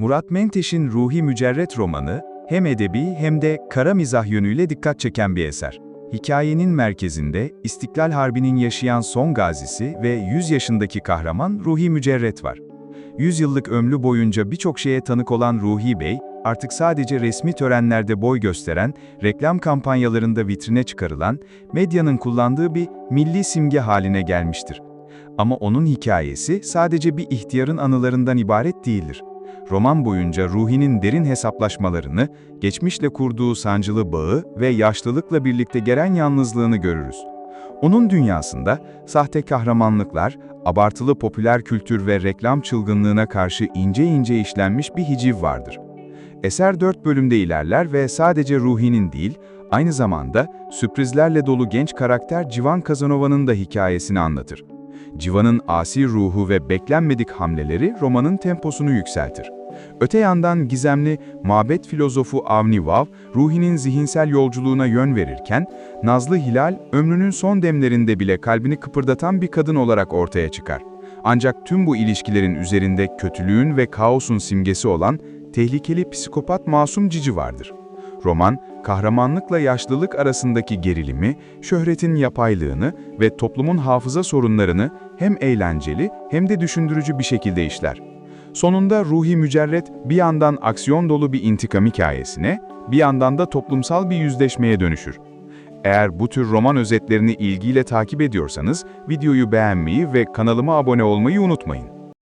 Murat Menteş'in Ruhi Mücerret romanı, hem edebi hem de kara mizah yönüyle dikkat çeken bir eser. Hikayenin merkezinde İstiklal Harbi'nin yaşayan son gazisi ve 100 yaşındaki kahraman Ruhi Mücerret var. 100 yıllık ömrü boyunca birçok şeye tanık olan Ruhi Bey, artık sadece resmi törenlerde boy gösteren, reklam kampanyalarında vitrine çıkarılan, medyanın kullandığı bir milli simge haline gelmiştir. Ama onun hikayesi sadece bir ihtiyarın anılarından ibaret değildir. Roman boyunca Ruhi'nin derin hesaplaşmalarını, geçmişle kurduğu sancılı bağı ve yaşlılıkla birlikte gelen yalnızlığını görürüz. Onun dünyasında sahte kahramanlıklar, abartılı popüler kültür ve reklam çılgınlığına karşı ince ince işlenmiş bir hiciv vardır. Eser dört bölümde ilerler ve sadece Ruhi'nin değil, aynı zamanda sürprizlerle dolu genç karakter Civan Kazanova'nın da hikayesini anlatır. Civan'ın asi ruhu ve beklenmedik hamleleri romanın temposunu yükseltir. Öte yandan gizemli mabet filozofu Avni Vav, Ruhi'nin zihinsel yolculuğuna yön verirken, Nazlı Hilal, ömrünün son demlerinde bile kalbini kıpırdatan bir kadın olarak ortaya çıkar. Ancak tüm bu ilişkilerin üzerinde kötülüğün ve kaosun simgesi olan tehlikeli psikopat Masum Cici vardır. Roman, kahramanlıkla yaşlılık arasındaki gerilimi, şöhretin yapaylığını ve toplumun hafıza sorunlarını hem eğlenceli hem de düşündürücü bir şekilde işler. Sonunda Ruhi Mücerret bir yandan aksiyon dolu bir intikam hikayesine, bir yandan da toplumsal bir yüzleşmeye dönüşür. Eğer bu tür roman özetlerini ilgiyle takip ediyorsanız, videoyu beğenmeyi ve kanalıma abone olmayı unutmayın.